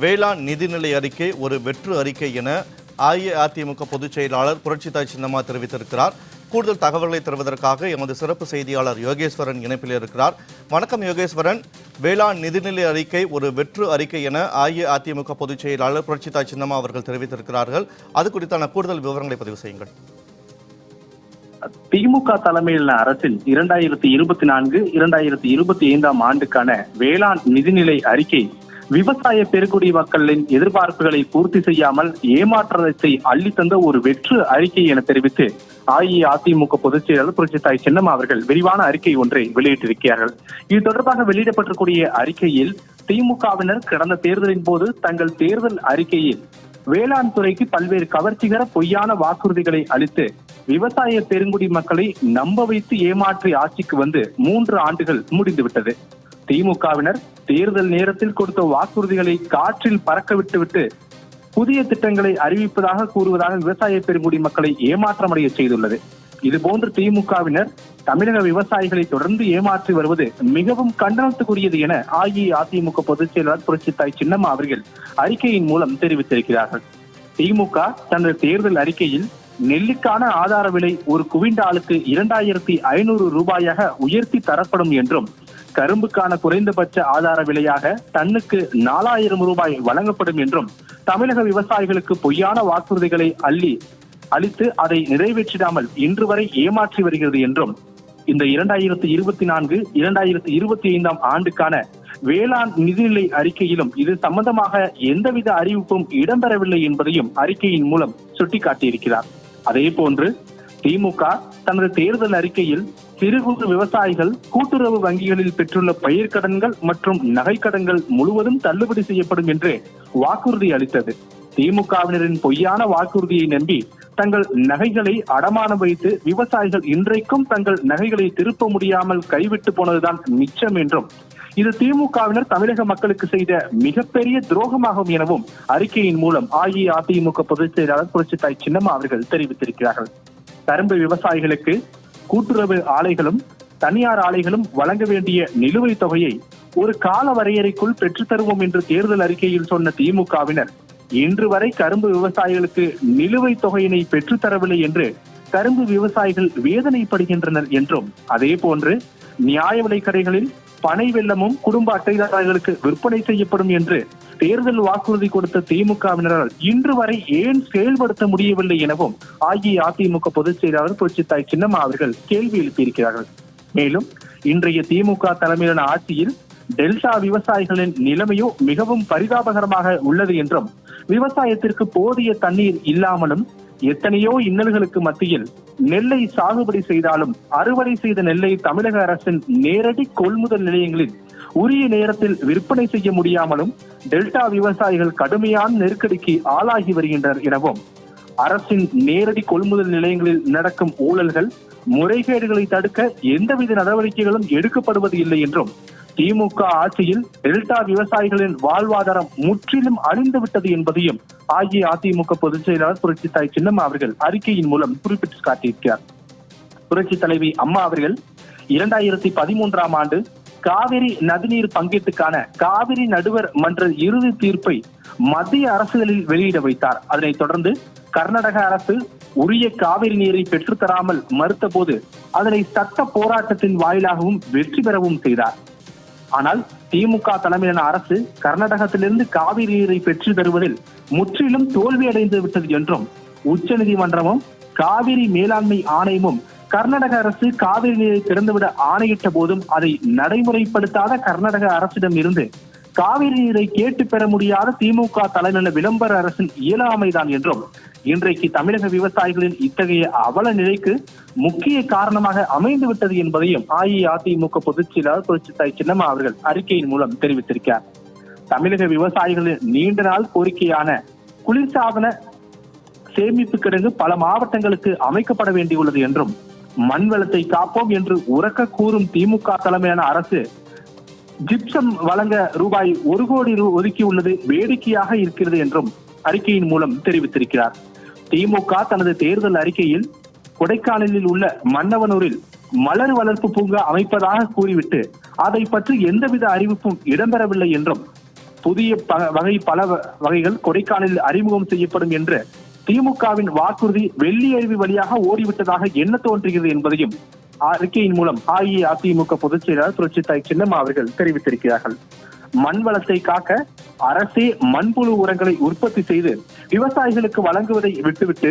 வேளாண் நிதிநிலை அறிக்கை ஒரு வெற்று அறிக்கை என அஇஅதிமுக பொதுச் செயலாளர் புரட்சித்தாய் சின்னம்மா தெரிவித்திருக்கிறார். கூடுதல் தகவல்களை தருவதற்காக எமது சிறப்பு செய்தியாளர் யோகேஸ்வரன் இணைப்பில் இருக்கிறார். வணக்கம் யோகேஸ்வரன். வேளாண் நிதிநிலை அறிக்கை ஒரு வெற்று அறிக்கை என அஇஅதிமுக பொதுச் செயலாளர் புரட்சித்தாய் சின்னம்மா அவர்கள் தெரிவித்திருக்கிறார்கள். அது குறித்தான கூடுதல் விவரங்களை பதிவு செய்யுங்கள். திமுக தலைமையிலான அரசின் இரண்டாயிரத்தி இருபத்தி நான்கு இரண்டாயிரத்தி இருபத்தி ஐந்தாம் ஆண்டுக்கான வேளாண் நிதிநிலை அறிக்கை விவசாய பெருங்குடி மக்களின் எதிர்பார்ப்புகளை பூர்த்தி செய்யாமல் ஏமாற்றத்தை அள்ளித்தந்த ஒரு வெற்று அறிக்கை என தெரிவித்து அஇஅதிமுக பொதுச் செயலாளர் புரட்சித்தாய் சின்னம்மா அவர்கள் விரிவான அறிக்கை ஒன்றை வெளியிட்டிருக்கிறார்கள். இது தொடர்பாக வெளியிடப்பட்டிருக்கூடிய அறிக்கையில் திமுகவினர் கடந்த தேர்தலின் போது தங்கள் தேர்தல் அறிக்கையில் வேளாண் துறைக்கு பல்வேறு கவர்ச்சிகர பொய்யான வாக்குறுதிகளை அளித்து விவசாய பெருங்குடி மக்களை நம்ப வைத்து ஏமாற்றி ஆட்சிக்கு வந்து மூன்று ஆண்டுகள் முடிந்துவிட்டது. திமுகவினர் தேர்தல் நேரத்தில் கொடுத்த வாக்குறுதிகளை காற்றில் பறக்க விட்டுவிட்டு புதிய திட்டங்களை அறிவிப்பதாக கூறுவதாக விவசாய பெருங்குடி மக்களை ஏமாற்றமடைய செய்துள்ளது. இதுபோன்று திமுகவினர் தமிழக விவசாயிகளை தொடர்ந்து ஏமாற்றி வருவது மிகவும் கண்டனத்துக்குரியது என அஇஅதிமுக பொதுச் செயலாளர் புரட்சித்தாய் சின்னம்மா அவர்கள் அறிக்கையின் மூலம் தெரிவித்திருக்கிறார்கள். திமுக தனது தேர்தல் அறிக்கையில் நெல்லுக்கான ஆதார விலை ஒரு குவிண்டாலுக்கு இரண்டாயிரத்தி ஐநூறு ரூபாயாக உயர்த்தி தரப்படும் என்றும் கரும்புக்கான குறைந்தபட்ச ஆதார விலையாக டன்னுக்கு நாலாயிரம் ரூபாய் வழங்கப்படும் என்றும் தமிழக விவசாயிகளுக்கு பொய்யான வாக்குறுதிகளை அள்ளி அளித்து அதை நிறைவேற்றிடாமல் இன்று வரை ஏமாற்றி வருகிறது என்றும் இந்த இரண்டாயிரத்தி இருபத்தி நான்கு இரண்டாயிரத்தி இருபத்தி ஐந்தாம் ஆண்டுக்கான வேளாண் நிதிநிலை அறிக்கையிலும் இது சம்பந்தமாக எந்தவித அறிவிப்பும் இடம்பெறவில்லை என்பதையும் அறிக்கையின் மூலம் சுட்டிக்காட்டியிருக்கிறார். அதே போன்று திமுக தனது தேர்தல் அறிக்கையில் சிறு குறு விவசாயிகள் கூட்டுறவு வங்கிகளில் பெற்றுள்ள பயிர்க்கடன்கள் மற்றும் நகைக்கடன்கள் முழுவதும் தள்ளுபடி செய்யப்படும் என்று வாக்குறுதி அளித்தது. திமுகவினரின் பொய்யான வாக்குறுதியை நம்பி தங்கள் நகைகளை அடமானம் வைத்து விவசாயிகள் இன்றைக்கும் தங்கள் நகைகளை திருப்ப முடியாமல் கைவிட்டு போனதுதான் மிச்சம் என்றும் இது திமுகவினர் தமிழக மக்களுக்கு செய்த மிகப்பெரிய துரோகமாகும் எனவும் அறிக்கையின் மூலம் அஇஅதிமுக பொதுச் செயலாளர் புரட்சித்தாய் சின்னம்மா அவர்கள் தெரிவித்திருக்கிறார்கள். கரும்பு விவசாயிகளுக்கு கூட்டுறவு ஆலைகளும் தனியார் ஆலைகளும் வழங்க வேண்டிய நிலுவைத் தொகையை ஒரு கால வரையறைக்குள் பெற்றுத்தருவோம் என்று தேர்தல் அறிக்கையில் சொன்ன திமுகவினர் இன்று வரை கரும்பு விவசாயிகளுக்கு நிலுவைத் தொகையினை பெற்றுத்தரவில்லை என்று கரும்பு விவசாயிகள் வேதனைப்படுகின்றனர் என்றும் அதே போன்று நியாய விலைக்கடைகளில் பனை வெள்ளமும் குடும்ப அட்டைதாரர்களுக்கு விற்பனை செய்யப்படும் என்று தேர்தல் வாக்குறுதி கொடுத்த திமுகவினரால் இன்று வரை ஏன் செயல்படுத்த முடியவில்லை எனவும் அஇஅதிமுக பொதுச் செயலாளர் புரட்சித்தாய் சின்னம்மா அவர்கள் கேள்வி எழுப்பியிருக்கிறார்கள். மேலும் இன்றைய திமுக தலைமையிலான ஆட்சியில் டெல்டா விவசாயிகளின் நிலைமையோ மிகவும் பரிதாபகரமாக உள்ளது என்றும் விவசாயத்திற்கு போதிய தண்ணீர் இல்லாமலும் எத்தனையோ இன்னல்களுக்கு மத்தியில் நெல்லை சாகுபடி செய்தாலும் அறுவடை செய்த நெல்லை தமிழக அரசின் நேரடி கொள்முதல் நிலையங்களில் உரிய நேரத்தில் விற்பனை செய்ய முடியாமலும் டெல்டா விவசாயிகள் கடுமையான நெருக்கடிக்கு ஆளாகி வருகின்றனர் எனவும் அரசின் நேரடி கொள்முதல் நிலையங்களில் நடக்கும் ஊழல்கள் முறைகேடுகளை தடுக்க எந்தவித நடவடிக்கைகளும் எடுக்கப்படுவது இல்லை என்றும் திமுக ஆட்சியில் டெல்டா விவசாயிகளின் வாழ்வாதாரம் முற்றிலும் அழிந்து விட்டது என்பதையும் அஇஅதிமுக பொதுச் செயலாளர் புரட்சித்தாய் சின்னம்மா அவர்கள் அறிக்கையின் மூலம் குறிப்பிட்டு காட்டியிருக்கிறார். புரட்சி தலைவி அம்மா அவர்கள் இரண்டாயிரத்தி பதிமூன்றாம் ஆண்டு காவிரி நதிநீர் பங்கீட்டுக்கான காவிரி நடுவர் மன்ற இறுதி தீர்ப்பை மத்திய அரசுகளில் வெளியிட வைத்தார். அதனைத் தொடர்ந்து கர்நாடக அரசு உரிய காவிரி நீரை பெற்றுத்தராமல் மறுத்த போது அதனை சட்ட போராட்டத்தின் வாயிலாகவும் வெற்றி பெறவும் செய்தார். ஆனால் திமுக தலைமையிலான அரசு கர்நாடகத்திலிருந்து காவிரி நீரை பெற்று தருவதில் முற்றிலும் தோல்வியடைந்து விட்டது என்றும் உச்சநீதிமன்றமும் காவிரி மேலாண்மை ஆணையமும் கர்நாடக அரசு காவிரி நீரை திறந்துவிட ஆணையிட்ட போதும் அதை நடைமுறைப்படுத்தாத கர்நாடக அரசிடம் இருந்து காவிரி நீரை கேட்டு பெற முடியாத திமுக தலைநல விளம்பர அரசின் இயலாமைதான் என்றும் இன்றைக்கு தமிழக விவசாயிகளின் இத்தகைய அவல நிலைக்கு முக்கிய காரணமாக அமைந்து விட்டது என்பதையும் அஇஅதிமுக பொதுச் செயலாளர் புரட்சித்தாய் சின்னம்மா அவர்கள் அறிக்கையின் மூலம் தெரிவித்திருக்கிறார். தமிழக விவசாயிகளின் நீண்ட நாள் கோரிக்கையான குளிர்சாதன சேமிப்பு கிடங்கு பல மாவட்டங்களுக்கு அமைக்கப்பட வேண்டியுள்ளது என்றும் மண் வளத்தை காப்போம் என்று உறக்க கூறும் திமுக தலைமையான அரசு ஜிப்சம் வழங்க ரூபாய் ஒரு கோடி ரூ ஒதுக்கியுள்ளது வேடிக்கையாக இருக்கிறது என்றும் அறிக்கையின் மூலம் தெரிவித்திருக்கிறார். திமுக தனது தேர்தல் அறிக்கையில் கொடைக்கானலில் உள்ள மன்னவனூரில் மலர் வளர்ப்பு பூங்கா அமைப்பதாக கூறிவிட்டு அதை பற்றி எந்தவித அறிவிப்பும் இடம்பெறவில்லை என்றும் புதிய வகை பல வகைகள் கொடைக்கானலில் அறிமுகம் செய்யப்படும் என்று திமுகவின் வாக்குறுதி வெள்ளி அருவி வழியாக ஓடிவிட்டதாக என்ன தோன்றுகிறது என்பதையும் அறிக்கையின் மூலம் அஇஅதிமுக பொதுச் செயலாளர் புரட்சித்தாய் சின்னம்மா அவர்கள் தெரிவித்திருக்கிறார்கள். மண் வளத்தை காக்க அரசே மண்புழு உரங்களை உற்பத்தி செய்து விவசாயிகளுக்கு வழங்குவதை விட்டுவிட்டு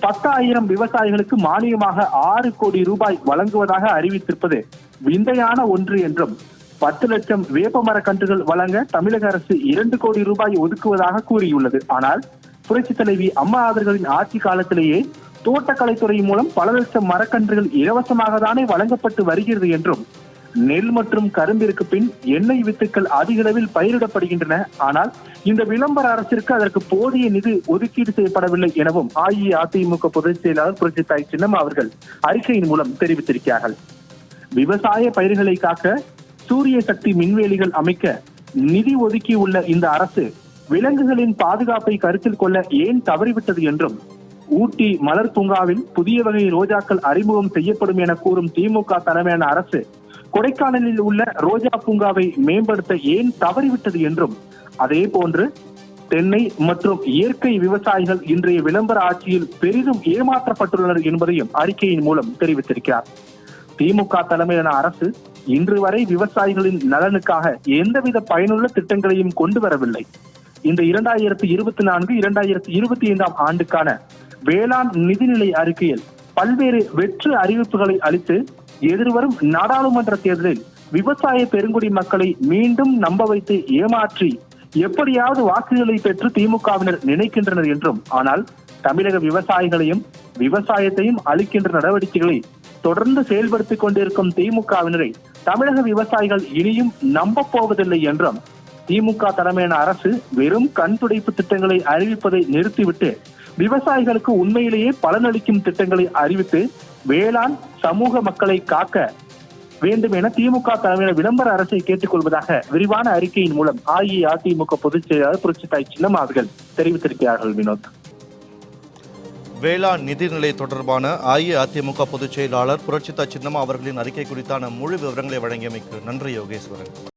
பத்தாயிரம் விவசாயிகளுக்கு மானியமாக ஆறு கோடி ரூபாய் வழங்குவதாக அறிவித்திருப்பது விந்தையான ஒன்று என்றும் பத்து லட்சம் வேப்பமர கன்றுகள் வழங்க தமிழக அரசு இரண்டு கோடி ரூபாய் ஒதுக்குவதாக கூறியுள்ளது. ஆனால் புரட்சி தலைவி அம்மா அவர்களின் ஆட்சி காலத்திலேயே தோட்டக்கலைத்துறை மூலம் பல லட்சம் மரக்கன்றுகள் இலவசமாக தானே வழங்கப்பட்டு வருகிறது என்றும் நெல் மற்றும் கரும்பிற்கு பின் எண்ணெய் வித்துக்கள் அதிக அளவில் பயிரிடப்படுகின்றன. ஆனால் இந்த விளம்பர அரசிற்கு அதற்கு போதிய நிதி ஒதுக்கீடு செய்யப்படவில்லை எனவும் அஇஅதிமுக பொதுச் செயலாளர் புரட்சித்தாய் சின்னம்மா அவர்கள் அறிக்கையின் மூலம் தெரிவித்திருக்கிறார்கள். விவசாய பயிர்களை காக்க சூரிய சக்தி மின்வேலிகள் அமைக்க நிதி ஒதுக்கியுள்ள இந்த அரசு விலங்குகளின் பாதுகாப்பை கருத்தில் கொள்ள ஏன் தவறிவிட்டது என்றும் ஊட்டி மலர் பூங்காவில் புதிய வகை ரோஜாக்கள் அறிமுகம் செய்யப்படும் என கூறும் திமுக தலைமையான அரசு கொடைக்கானலில் உள்ள ரோஜா பூங்காவை மேம்படுத்த ஏன் தவறிவிட்டது என்றும் அதே போன்று தென்னை மற்றும் இயற்கை விவசாயிகள் இன்றைய விளம்பர ஆட்சியில் பெரிதும் ஏமாற்றப்பட்டுள்ளனர் என்பதையும் அறிக்கையின் மூலம் தெரிவித்திருக்கிறார். திமுக தலைமையிலான அரசு இன்று வரை விவசாயிகளின் நலனுக்காக எந்தவித பயனுள்ள திட்டங்களையும் கொண்டு வரவில்லை. இந்த இரண்டாயிரத்தி இருபத்தி நான்கு இரண்டாயிரத்தி இருபத்தி ஐந்தாம் ஆண்டுக்கான வேளாண் நிதிநிலை அறிக்கையில் பல்வேறு வெற்று அறிவிப்புகளை அளித்து எதிர்வரும் நாடாளுமன்ற தேர்தலில் விவசாய பெருங்குடி மக்களை மீண்டும் நம்ப வைத்து ஏமாற்றி எப்படியாவது வாக்குகளை பெற்று திமுகவினர் நினைக்கின்றனர் என்றும் ஆனால் தமிழக விவசாயிகளையும் விவசாயத்தையும் அளிக்கின்ற நடவடிக்கைகளை தொடர்ந்து செயல்படுத்திக் கொண்டிருக்கும் திமுகவினரை தமிழக விவசாயிகள் இனியும் நம்ப போவதில்லை என்றும் திமுக தலைமையான அரசு வெறும் கண் துடைப்பு திட்டங்களை அறிவிப்பதை நிறுத்திவிட்டு விவசாயிகளுக்கு உண்மையிலேயே பலனளிக்கும் திட்டங்களை அறிவித்து வேளாண் சமூக மக்களை காக்க வேண்டும் என திமுக தலைமையில விளம்பர அரசை கேட்டுக்கொள்வதாக விரிவான அறிக்கையின் மூலம் அஇஅதிமுக பொதுச் செயலாளர் புரட்சித்தாய் சின்னம் அவர்கள் தெரிவித்திருக்கிறார்கள் வினோத். வேளாண் நிதிநிலை தொடர்பான அஇஅதிமுக பொதுச் செயலாளர் புரட்சிதா சின்னம்மா அவர்களின் அறிக்கை குறித்தான முழு விவரங்களை வழங்கியமைக்கு நன்றி யோகேஸ்வரன்.